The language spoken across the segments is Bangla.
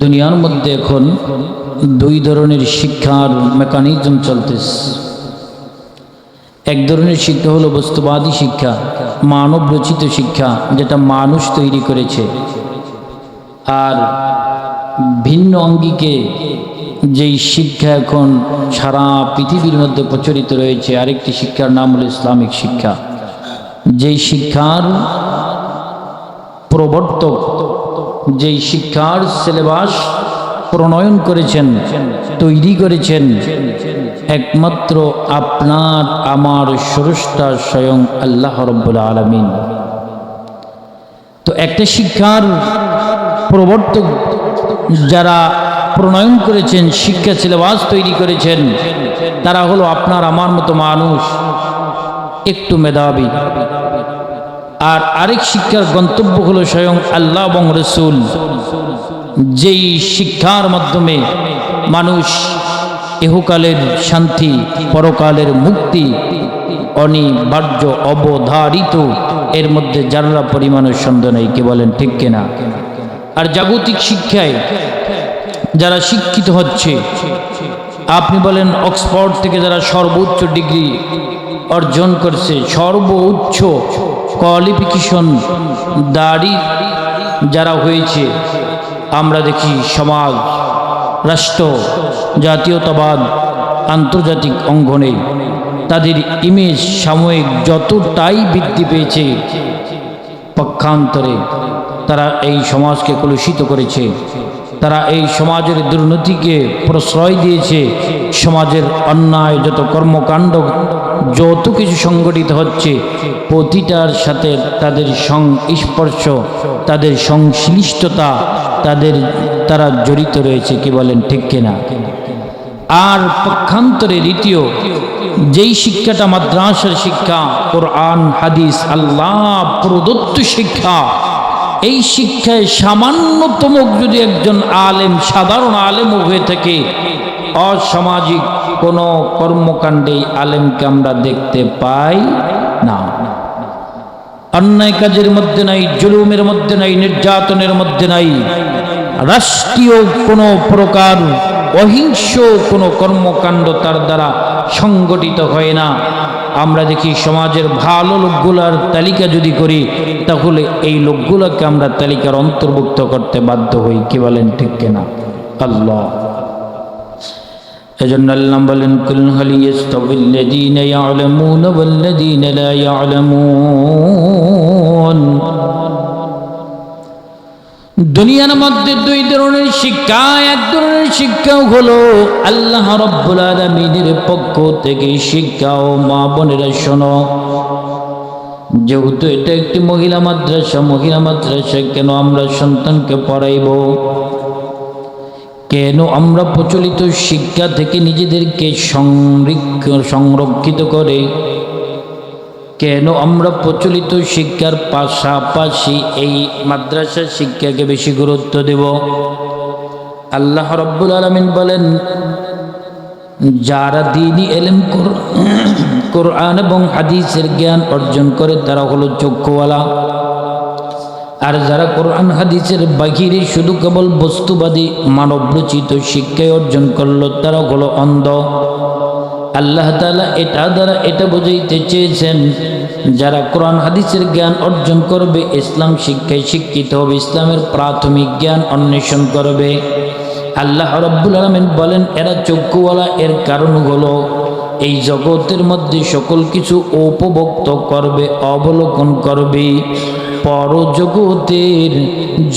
দুনিয়ার মধ্যে এখন দুই ধরনের শিক্ষার মেকানিজম চলতেছে। এক ধরনের শিক্ষা হলো বস্তুবাদী শিক্ষা, মানব রচিত শিক্ষা, যেটা মানুষ তৈরি করেছে। আর ভিন্ন অঙ্গিকে যেই শিক্ষা এখন সারা পৃথিবীর মধ্যে প্রচলিত রয়েছে, আরেকটি শিক্ষার নাম হলো ইসলামিক শিক্ষা। যেই শিক্ষার প্রবর্তক যেই শিক্ষার সিলেবাস প্রণয়ন করেছেন, তৈরি করেছেন, একমাত্র আপনার, আমার স্রষ্টা স্বয়ং আল্লাহ রব্বুল আলমিন। তো একটা শিক্ষার প্রবর্তক যারা প্রণয়ন করেছেন, শিক্ষা সিলেবাস তৈরি করেছেন, তারা হলো আপনার, আমার মতো মানুষ, একটু মেধাবী। আর আরেক শিক্ষার গন্তব্য হলো স্বয়ং আল্লাহ এবং রসুল। যেই শিক্ষার মাধ্যমে মানুষ এহকালের শান্তি, পরকালের মুক্তি, অনিবার্য, অবধারিত, এর মধ্যে জানলা পরিমাণের সন্দেহ নেই, কে বলেন ঠিক কিনা? আর জাগতিক শিক্ষায় যারা শিক্ষিত হচ্ছে, আপনি বলেন অক্সফোর্ড থেকে যারা সর্বোচ্চ ডিগ্রি অর্জন করছে, সর্বোচ্চ কোয়ালিফিকেশন দাড়ি যারা হয়েছে, আমরা দেখি সমাজ, রাষ্ট্র, জাতীয়তাবাদ, আন্তর্জাতিক অঙ্গনে তাদের ইমেজ সাময়িক যতটাই বৃদ্ধি পেয়েছে, পক্ষান্তরে তারা এই সমাজকে কলুষিত করেছে, তারা এই সমাজের দুর্নীতিকে প্রশ্রয় দিয়েছে, সমাজের অন্যায় যত কর্মকাণ্ড যত কিছু সংগঠিত হচ্ছে, প্রতিটার সাথে তাদের সংস্পর্শ তাদের সংশ্লিষ্টতা, তাদের তারা জড়িত রয়েছে কি বলেন ঠিক কিনা? আর পক্ষান্তরে দ্বিতীয়, যেই শিক্ষাটা মাদ্রাসার শিক্ষা, কোরআন, হাদিস, আল্লাহ প্রদত্ত শিক্ষা, এই শিক্ষায় সামান্যতম যদি একজন আলেম, সাধারণ আলেমও হয়ে থাকে, অসামাজিক কোনো কর্মকাণ্ডে আলেমকে আমরা দেখতে পাই না। অন্যায় কাজের মধ্যে নাই, জুলুমের মধ্যে নাই, নির্যাতনের মধ্যে নাই। রাষ্ট্রীয় কোনো প্রকার অহিংস কোনো কর্মকাণ্ড তার দ্বারা সংগঠিত হয় না। আমরা দেখি সমাজের ভালো লোকগুলার তালিকা যদি করি, তাহলে এই লোকগুলোকে আমরা তালিকার অন্তর্ভুক্ত করতে বাধ্য হই, কি বলেন ঠিক কিনা? আল্লাহ। এজন্য আল্লাহ বলেন দুনিয়ার মধ্যে দুই ধরনের শিক্ষা, এক ধরনের শিক্ষা হলো আল্লাহ রব্বুল আলমিনের পক্ষ থেকে শিক্ষা ও মা বোনেরা শোনো, যেহেতু এটা একটি মহিলা মাদ্রাসা মহিলা মাদ্রাসা কেন আমরা সন্তানকে পড়াইব? কেন আমরা প্রচলিত শিক্ষা থেকে নিজেদেরকে সংরক্ষিত করে? কেন আমরা প্রচলিত শিক্ষার পাশাপাশি এই মাদ্রাসা শিক্ষাকে বেশি গুরুত্ব দেব? আল্লাহ রব্বুল আলমিন বলেন, যারা দিনই এলেম কোরআন এবং হাদিসের জ্ঞান অর্জন করে তারা হলো চক্ষুওয়ালা। আর যারা কোরআন হাদিসের বাহিরে শুধু কেবল বস্তুবাদী, মানবরচিত শিক্ষায় অর্জন করল তারা হলো অন্ধ। আল্লাহ তালা এটা দ্বারা এটা বুঝাইতে চেয়েছেন, যারা কোরআন হাদিসের জ্ঞান অর্জন করবে, ইসলাম শিক্ষায় শিক্ষিত হবে, ইসলামের প্রাথমিক জ্ঞান অন্বেষণ করবে। আল্লাহ রব্বুল আলমিন বলেন, এরা চক্ষুওয়ালা, এর কারণ হলো এই জগতের মধ্যে সকল কিছু উপভোক্ত করবে, অবলোকন করবে। পরজগতের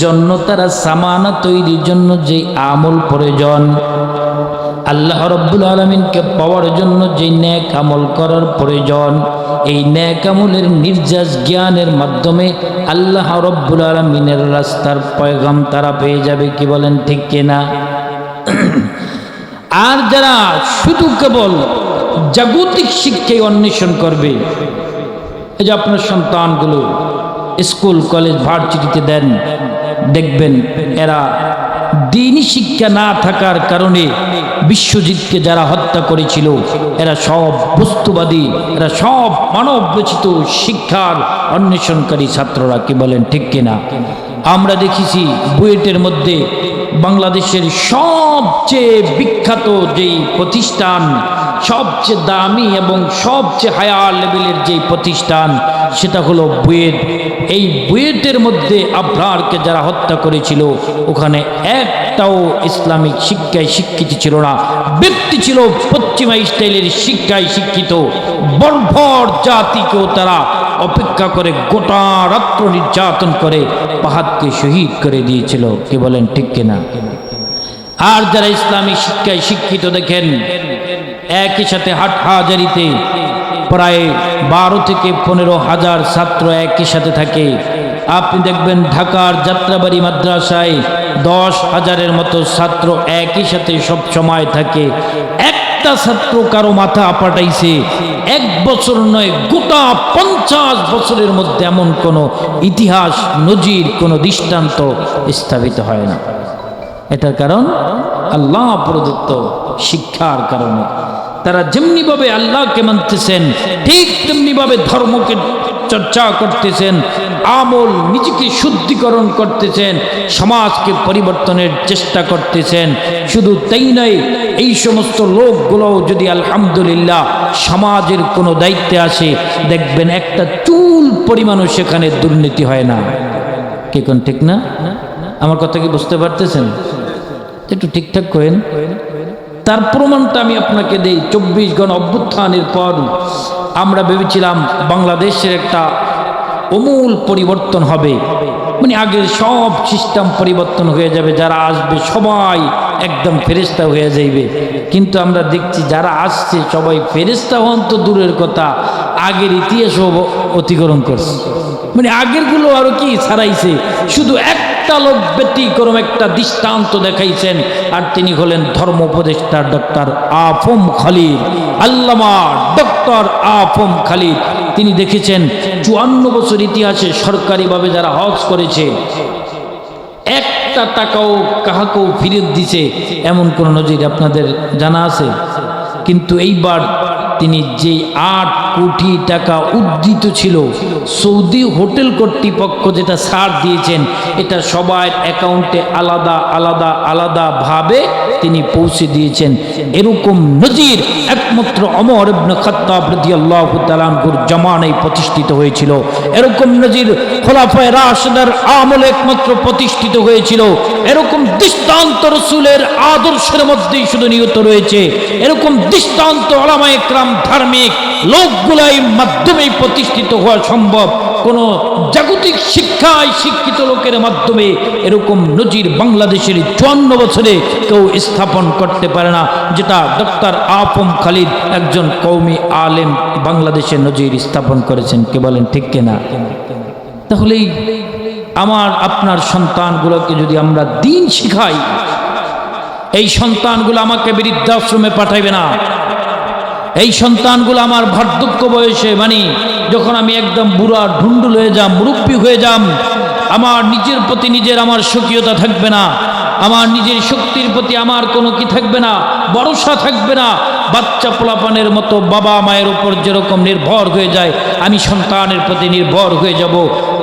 জন্য তারা সামানা তৈরির জন্য যে আমল প্রয়োজন। আল্লাহ রব্বুল আলমিনকে পাওয়ার জন্য যে ন্যাক আমল করার প্রয়োজন। এই ন্যাক আমলের নির্যাস জ্ঞানের মাধ্যমে আল্লাহ রব্বুল আলমিনের রাস্তার পয়গাম তারা পেয়ে যাবে কি বলেন ঠিক কিনা? আর যারা শুধু কেবল জাগতিক শিক্ষায় অন্বেষণ করবে, এই যে আপনার সন্তানগুলো স্কুল, কলেজ, ভার্সিটিতে দেন। দেখবেন এরা দিনই শিক্ষা না থাকার কারণে বিশ্বজিৎকে যারা হত্যা করেছিল, এরা সব বস্তুবাদী, এরা সব মানব রচিত শিক্ষার অন্বেষণকারী ছাত্ররা কি বলেন, ঠিক কিনা? আমরা দেখেছি বুয়েটের মধ্যে বাংলাদেশের সবচেয়ে বিখ্যাত যেই প্রতিষ্ঠান, সবচেয়ে দামি এবং সবচেয়ে হায়ার লেভেলের যেই প্রতিষ্ঠান, সেটা হলো বুয়েট। এই বুয়েটের মধ্যে আবরারকে যারা হত্যা করেছিল, ওখানে একটাও ইসলামিক শিক্ষায় শিক্ষিত ছিল না। ব্যক্তি ছিল পশ্চিমা স্টাইলের শিক্ষায় শিক্ষিত। বর্ভর জাতিকেও তারা অপেক্ষা করে গোটা রাত্র নির্যাতন করে পাহাদকে শহীদ করে দিয়েছিল। কি বলেন ঠিক কিনা? আর যারা ইসলামী শিক্ষায় শিক্ষিত দেখেন, একই সাথে হাট হাজারিতে প্রায় বারো থেকে পনেরো হাজার ছাত্র একই সাথে থাকে। আপনি দেখবেন ঢাকার যাত্রাবাড়ি মাদ্রাসায় দশ হাজারের মতো ছাত্র একই সাথে সব সময় থাকে। একটা ছাত্র কারও মাথা পাঠাইছে, এক বছর নয়, গোটা পঞ্চাশ বছরের মধ্যে এমন কোনো ইতিহাস, নজির, কোনো দৃষ্টান্ত স্থাপিত হয় না। এটার কারণ আল্লাহ প্রদত্ত শিক্ষার কারণে। তারা যেমনিভাবে আল্লাহকে মানতেছেন, ঠিক তেমনিভাবে ধর্মকে চর্চা করতেছেন, আমল নিজেকে শুদ্ধিকরণ করতেছেন, সমাজকে পরিবর্তনের চেষ্টা করতেছেন। শুধু তাই নয়, এই সমস্ত লোকগুলো যদি আলহামদুলিল্লাহ সমাজের কোনো দায়িত্বে আসে, দেখবেন একটা চুল পরিমাণও সেখানে দুর্নীতি হয় না। কে কোন ঠিক না? আমার কথা কি বুঝতে পারতেছেন? একটু ঠিকঠাক করেন। তার প্রমাণটা আমি আপনাকে দেই। চব্বিশ গণ অভ্যুত্থানের পর আমরা ভেবেছিলাম বাংলাদেশের একটা অমূল পরিবর্তন হবে। মানে আগের সব সিস্টেম পরিবর্তন হয়ে যাবে, যারা আসবে সবাই একদম ফেরিস্তা হয়ে যাইবে। কিন্তু আমরা দেখছি যারা আসছে সবাই ফেরিস্তা হন তো দূরের কথা, আগের ইতিহাসও অতিক্রম করছে। মানে আগেরগুলো আরও কি ছাড়াইছে শুধু একটা লোক ব্যতিক্রম একটা দৃষ্টান্ত দেখাইছেন, আর তিনি হলেন ধর্ম উপদেষ্টা ডক্টর আফম খালিদ, আল্লামা ডক্টর আফম খালিদ। তিনি দেখেছেন চুয়ান্ন বছর ইতিহাসে সরকারিভাবে যারা হজ করেছে, একটা টাকাও কাহাকেও ফিরত দিছে, এমন কোন নজির আপনাদের জানা আছে? কিন্তু এইবার তিনি যে আট কোটি টাকা উদ্ধৃত ছিল, সৌদি হোটেল কর্তৃপক্ষ যেটা ছাড় দিয়েছেন, এটা সবার অ্যাকাউন্টে আলাদা আলাদা আলাদাভাবে তিনি পৌঁছে দিয়েছেন। এরকম নজির একমাত্র অমর ইবনে খাত্তাব রাদিয়াল্লাহু জামানায় প্রতিষ্ঠিত হয়েছিল। এরকম নজির খোলাফায়ে রাশিদার আমলে একমাত্র প্রতিষ্ঠিত হয়েছিল। এরকম দৃষ্টান্ত রসুলের আদর্শের মধ্যেই শুধু নিহত রয়েছে। এরকম দৃষ্টান্ত ওলামা একরাম ধার্মিক লোকগুলাই মাধ্যমেই প্রতিষ্ঠিত হওয়া সম্ভব। কোন জাগতিক শিক্ষায় শিক্ষিত লোকের মাধ্যমে এরকম নজির বাংলাদেশের চুয়ান্ন বছরে কেউ স্থাপন করতে পারে না, যেটা ডক্টর আফম খালিদ একজন কৌমি আলেম বাংলাদেশে নজির স্থাপন করেছেন। কে বলেন ঠিক কিনা? তাহলেই আমার, আপনার সন্তানগুলোকে যদি আমরা দিন শিখাই, এই সন্তানগুলো আমাকে বৃদ্ধাশ্রমে পাঠাইবে না। এই সন্তানগুলো আমার বার্ধক্য বয়সে মানে যখন আমি একদম বুড়া ঢুন্ডুল হয়ে যাম, মুরব্বী হয়ে যাম, আমার নিজের প্রতি নিজের আমার স্বকীয়তা থাকবে না, আমার নিজের শক্তির প্রতি আমার কোনো কি থাকবে না, ভরসা থাকবে না, বাচ্চা পোলাপানের মতো বাবা মায়ের উপর যেরকম নির্ভর হয়ে যায়, আমি সন্তানের প্রতি নির্ভর হয়ে যাব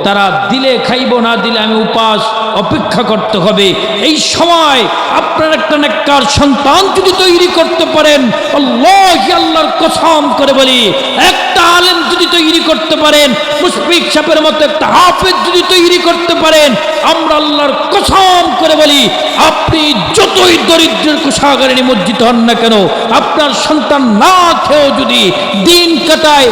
তারা দিলে খাইব, না দিলে আমি উপাস অপেক্ষা করতে হবে। এই সময় আপনার একটা নেককার সন্তান যদি তৈরি করতে পারেন আল্লাহ আল্লাহর কসম করে বলি, একটা আলেম যদি তৈরি করতে পারেন, মুশফিক সাহেবের মতো একটা হাফেজ যদি তৈরি করতে পারেন, আমরা আল্লাহর কসম করে বলি, আপনি যতই দরিদ্রের কোষাগারে নিমজ্জিত হন না কেন, আপনার সন্তান না খেয়েও যদি দিন কাটায়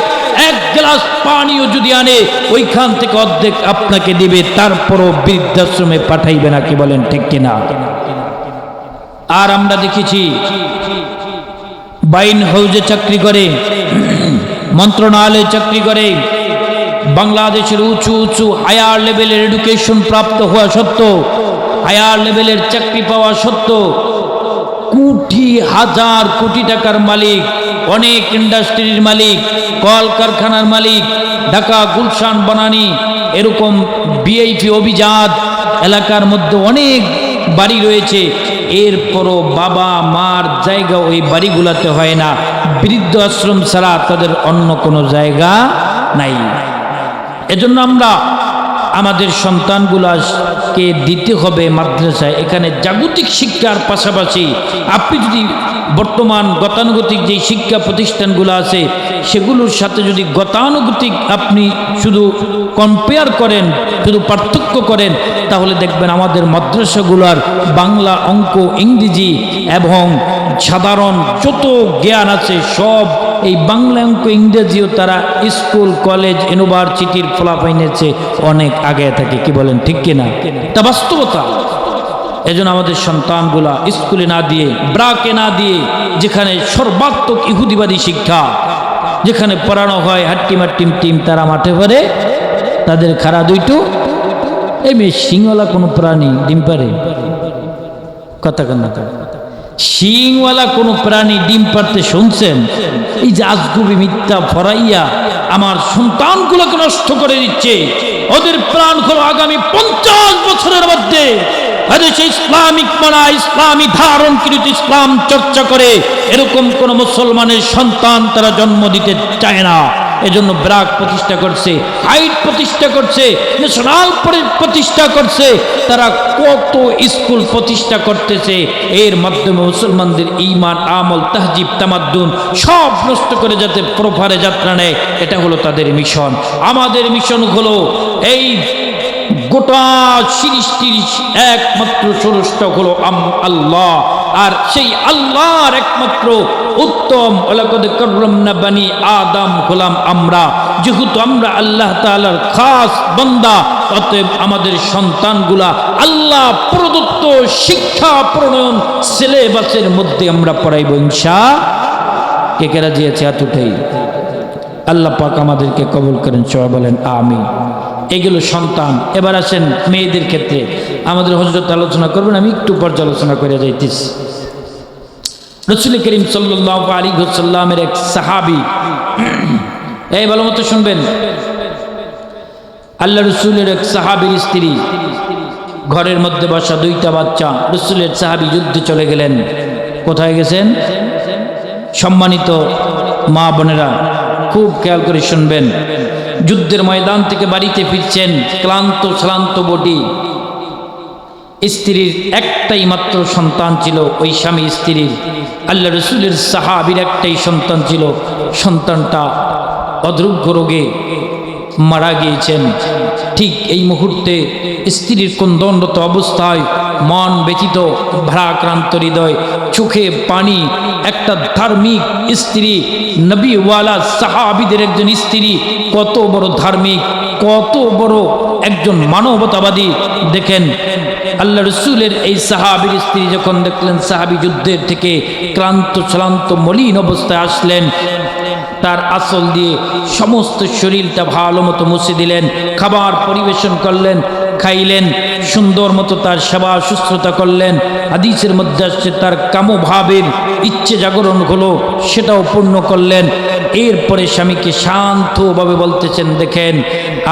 এক গ্লাস পানিও যদি আনে, ওইখান থেকে অর্ধেক আপনাকে দিবে, তারপরও বৃদ্ধাশ্রমে পাঠাইবে না কি বলেন ঠিক কিনা? আর আমরা দেখেছি, বাইন হাউজে চাকরি করে, মন্ত্রণালয়ে চাকরি করে, বাংলাদেশের উঁচু উঁচু হায়ার লেভেলের এডুকেশন প্রাপ্ত হওয়া সত্ত্বেও, হায়ার লেভেলের চাকরি পাওয়া সত্ত্বেও কোটি হাজার কোটি টাকার মালিক, অনেক ইন্ডাস্ট্রির মালিক, কলকারখানার মালিক, ঢাকা গুলশান বনানি, এরকম বিআইপি অভিজাত এলাকার মধ্যে অনেক বাড়ি রয়েছে। এরপরও বাবা মার জায়গা ওই বাড়িগুলোতে হয় না। বৃদ্ধ আশ্রম ছাড়া তাদের অন্য কোনো জায়গা নাই। এজন্য আমরা আমাদের সন্তানগুলাকে দিতে হবে মাদ্রাসায়। এখানে জাগতিক শিক্ষার পাশাপাশি আপনি যদি বর্তমান গতানুগতিক যে শিক্ষা প্রতিষ্ঠানগুলো আছে, সেগুলোর সাথে যদি গতানুগতিক আপনি শুধু কম্পেয়ার করেন, শুধু পার্থক্য করেন, তাহলে দেখবেন আমাদের মাদ্রাসাগুলার বাংলা অঙ্ক, ইংরেজি এবং সাধারণ যত জ্ঞান আছে, সব এই বাংলা অঙ্ক, ইংরেজিও তারা স্কুল, কলেজ, ইউনিভার্সিটির ফলাফাইনেছে অনেক আগে থাকে, কি বলেন, ঠিক কিনা? তা বাস্তবতা। এজন্য আমাদের সন্তানগুলা স্কুলে না দিয়ে, ব্রাকে না দিয়ে, যেখানে সর্বাত্মক ইহুদিবাদী শিক্ষা, যেখানে পড়ানো হয় হাট্টিম হাট্টিম টিম তারা মাঠে ভরে, তাদের খারা দুইটু, এই মেয়ে সিংওয়ালা কোনো প্রাণী ডিম পারে? কথা কান্না করে শিংওয়ালা কোনো প্রাণী ডিম পারতে শুনছেন? এই যে আজগুবি মিথ্যা ফরাইয়া আমার সন্তানগুলোকে নষ্ট করে দিচ্ছে। ওদের প্রাণ হলো আগামী পঞ্চাশ বছরের মধ্যে। এদেশে ইসলামিক মানা, ইসলামী ধারণকৃত ইসলাম চর্চা করে। এরকম কোন মুসলমানের সন্তান তারা জন্ম দিতে চায় না। এজন্য ব্রাক প্রতিষ্ঠা করছে, হাইট প্রতিষ্ঠা করছে, ন্যাশনাল প্রতিষ্ঠা করছে, তারা কত স্কুল প্রতিষ্ঠা করতেছে, এর মাধ্যমে মুসলমানদের ইমান আমল, তাহজিব, তামাদ্দুন সব নষ্ট করে যাতে প্রফারে যাত্রা নেয়, এটা হলো তাদের মিশন। আমাদের মিশন হলো এই গোটা সৃষ্টির একমাত্র স্রষ্টা হলো আল্লাহ। আর সেই আল্লাহর একমাত্র উত্তম, ওলাকদ করমনা বানি আদম হলাম আমরা। যেহেতু আমরা আল্লাহ তাআলার খাস বন্দা, অতএব আমাদের সন্তানগুলা আল্লাহ প্রদত্ত শিক্ষা প্রণয়ন সিলেবাসের মধ্যে আমরা পড়াইব ইনশা কে কে রাজি আছে? হাত আল্লাহ পাক আমাদেরকে কবুল করেন, সবাই বলেন আমি এগুলো সন্তান। এবার আসেন মেয়েদের ক্ষেত্রে। আমাদের হজরত আলোচনা করবেন, আমি একটু পর্যালোচনা করে যাইতেছি। রসুল করিম সাল্লাহ আলী এক সাহাবি, এই ভালো মতো শুনবেন। আল্লাহ রসুলের এক সাহাবির স্ত্রী, ঘরের মধ্যে বসা দুইটা বাচ্চা, রসুলের সাহাবি যুদ্ধে চলে গেলেন। কোথায় গেছেন? সম্মানিত মা বোনেরা, খুব খেয়াল করে শুনবেন। যুদ্ধের ময়দান থেকে বাড়িতে ফিরছেন ক্লান্ত শ্লান্ত বটি স্ত্রীর একটাই মাত্র সন্তান ছিল, ওই স্বামী স্ত্রীর। আল্লাহ রসুলের সাহাবির একটাই সন্তান ছিল, সন্তানটা অদ্রুগ্য রোগে মারা গিয়েছেন। ঠিক এই মুহূর্তে স্ত্রীর কোন্দনরত অবস্থায় মন ব্যথিত, ভারাক্রান্ত হৃদয়, চোখে পানি, একটা ধার্মিক স্ত্রী, নবীওয়ালা সাহাবিদের একজন স্ত্রী, কত বড় ধার্মিক, কত বড় একজন মানবতাবাদী। দেখেন, আল্লাহ রসুলের এই সাহাবির স্ত্রী যখন দেখলেন সাহাবি যুদ্ধের থেকে ক্লান্ত শ্রান্ত মলিন অবস্থায় আসলেন তার আসল দিয়ে সমস্ত শরীরটা ভালো মতো মুছে দিলেন, খাবার পরিবেশন করলেন, খাইলেন, সুন্দর মতো তার সেবা সুস্থতা করলেন। আদিসের মধ্যে আসছে, তার কামভাবের ইচ্ছে জাগরণ হলো, সেটাও পূর্ণ করলেন। এরপরে স্বামীকে শান্তভাবে বলতেছেন, দেখেন,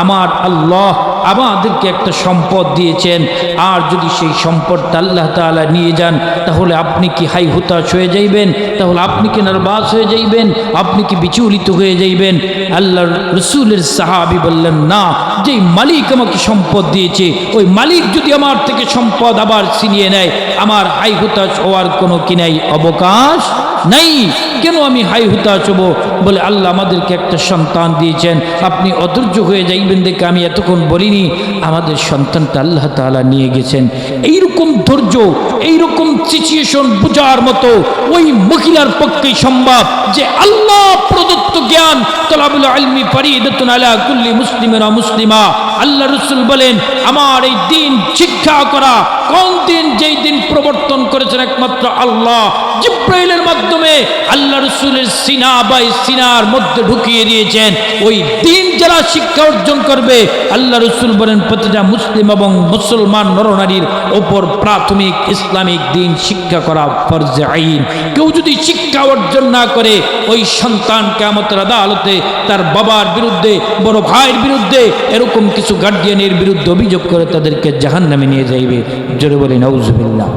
আমার আল্লাহ আমাদেরকে একটা সম্পদ দিয়েছেন। আর যদি সেই সম্পদটা আল্লাহ তালা নিয়ে যান, তাহলে আপনি কি হাই হুতাশ হয়ে যাইবেন? তাহলে আপনি কি নার্ভাস হয়ে যাইবেন? আপনি কি বিচলিত হয়ে যাইবেন? আল্লাহ রসুলের সাহাবি বললেন, না, যেই মালিক আমাকে সম্পদ দিয়েছে, ওই মালিক যদি আমার থেকে সম্পদ আবার ছিনিয়ে নেয়, আমার হাই হুতাশ হওয়ার কোনো কি নাই অবকাশ? নাই। কেন আমি হাই হুতা হব বলে আল্লাহ আমাদেরকে একটা সন্তান দিয়েছেন। আপনি অধৈর্য হয়ে যাইবেন দেখে আমি এতক্ষণ বলিনি। আমাদের সন্তানটা আল্লাহ তাআলা নিয়ে গেছেন। এইরকম ধৈর্য, এইরকম সিচুয়েশন বোঝার মতো ওই মহিলার পক্ষেই সম্ভব যে আল্লাহ প্রদত্ত জ্ঞান তলাবুল আলমি ফরিদতুন আলা কুল্লি মুসলিমেরা মুসলিমা। আল্লাহ রসুল বলেন, আমার এই দিন শিক্ষা করা কোন দিন, যেই দিন প্রবর্তন করেছেন একমাত্র আল্লাহ, জিব্রাইলের মাধ্যমে আল্লাহ রসুলের সিনা বাই সিনার মধ্যে ঢুকিয়ে দিয়েছেন। ওই দিন যারা শিক্ষা অর্জন করবে, আল্লাহ রসুল বলেন, প্রতিটা মুসলিম এবং মুসলমান নরনারীর ওপর প্রাথমিক ইসলামিক দিন শিক্ষা করা ফরজে আইন। কেউ যদি শিক্ষা অর্জন না করে ওই সন্তান কেমতের আদালতে তার বাবার বিরুদ্ধে, বড় ভাইয়ের বিরুদ্ধে এরকম কিছু গার্ডিয়ানের বিরুদ্ধে অভিযোগ করে তাদেরকে জাহান নামে নিয়ে যাইবে। জোরে বলি নৌজুবিল্লাহ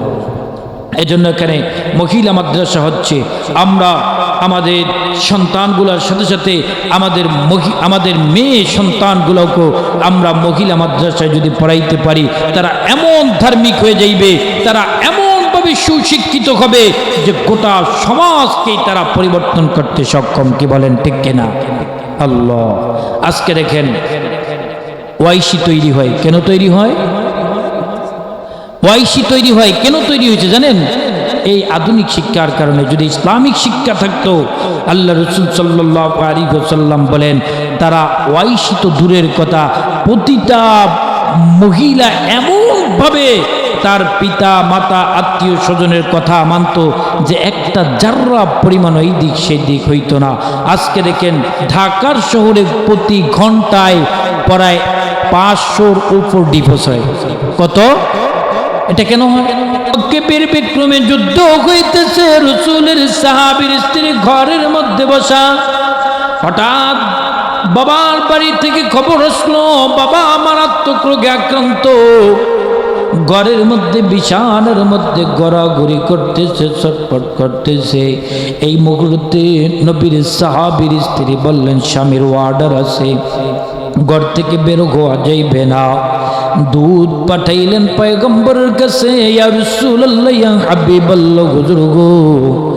এজন্য এখানে মহিলা মাদ্রাসা হচ্ছে, আমরা আমাদের সন্তানগুলোর সাথে সাথে আমাদের আমাদের মেয়ে সন্তানগুলোকেও আমরা মহিলা মাদ্রাসায় যদি পড়াইতে পারি, তারা এমন ধার্মিক হয়ে যাইবে, তারা এমনভাবে সুশিক্ষিত হবে যে গোটা সমাজকেই তারা পরিবর্তন করতে সক্ষম, কি বলেন, ঠিক কিনা? আল্লাহ। আজকে দেখেন ওয়াইসি তৈরি হয়, কেন তৈরি হয়? ওয়াইসি তৈরি হয়, কেন তৈরি হয়েছে জানেন? এই আধুনিক শিক্ষার কারণে। যদি ইসলামিক শিক্ষা থাকতো, আল্লাহ রসুল সাল্লাহ বলেন, তারা ওয়াইসি তো দূরের কথা, প্রতিটা মহিলা এমনভাবে তার পিতা, মাতা, আত্মীয় স্বজনের কথা মানত যে একটা জাররা পরিমাণ এই দিক সেই দিক হইতো না। আজকে দেখেন ঢাকার শহরে প্রতি ঘন্টায় প্রায় পাঁচশোর উপর ডিভোর্স হয়। কত? এটা কেন হয়? যুদ্ধ হইতেছে, রসুলের সাহাবির স্ত্রী ঘরের মধ্যে বসা। হঠাৎ বাবার বাড়ি থেকে খবর আসলো, বাবা মারাত্মক রোগে আক্রান্ত। ঘরের মধ্যে, বিছানার মধ্যে গড়াগড়ি করতেছে, ছটফট করতেছে। এই মুহূর্তে নবীর সাহাবির স্ত্রী বললেন, স্বামীর অর্ডার আছে। ঘর থেকে বের হওয়া যাইবে না। দুধ পাঠাইলেন পয়গম্বরের কাছে হুজুর গো।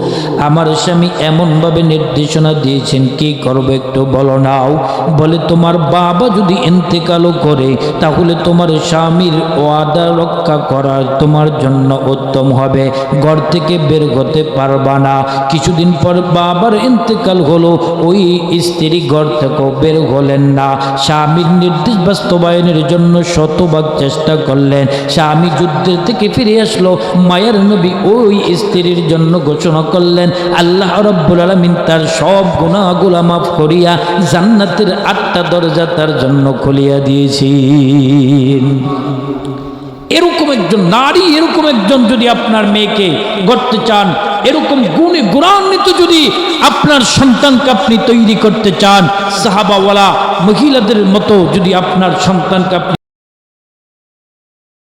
আমার স্বামী এমনভাবে নির্দেশনা দিয়েছেন, কি করবে একটু বলো নাও। বলে, তোমার বাবা যদি ইন্তেকালও করে, তাহলে তোমার স্বামীর ওয়াদা রক্ষা করা তোমার জন্য উত্তম হবে। ঘর থেকে বের হতে পারবা না। কিছুদিন পর বাবার ইন্তেকাল হলো, ওই স্ত্রী ঘর থেকেও বের হলেন না। স্বামীর নির্দেশ বাস্তবায়নের জন্য শতভাগ চেষ্টা করলেন। স্বামী যুদ্ধের থেকে ফিরে আসলো। মায়ের নবী ওই স্ত্রীর জন্য ঘোষণা করলেন আল্লাহ রব্বুল আলমিন তার সব গুণাগুলা মাফ করিয়া জান্নাতের আটটা দরজা তার জন্য খুলিয়া দিয়েছি এরকম একজন নারী, এরকম একজন যদি আপনার মেয়েকে গড়তে চান, এরকম গুণে গুণান্বিত যদি আপনার সন্তানকে আপনি তৈরি করতে চান, সাহাবাওয়ালা মহিলাদের মতো যদি আপনার সন্তানকে আপনি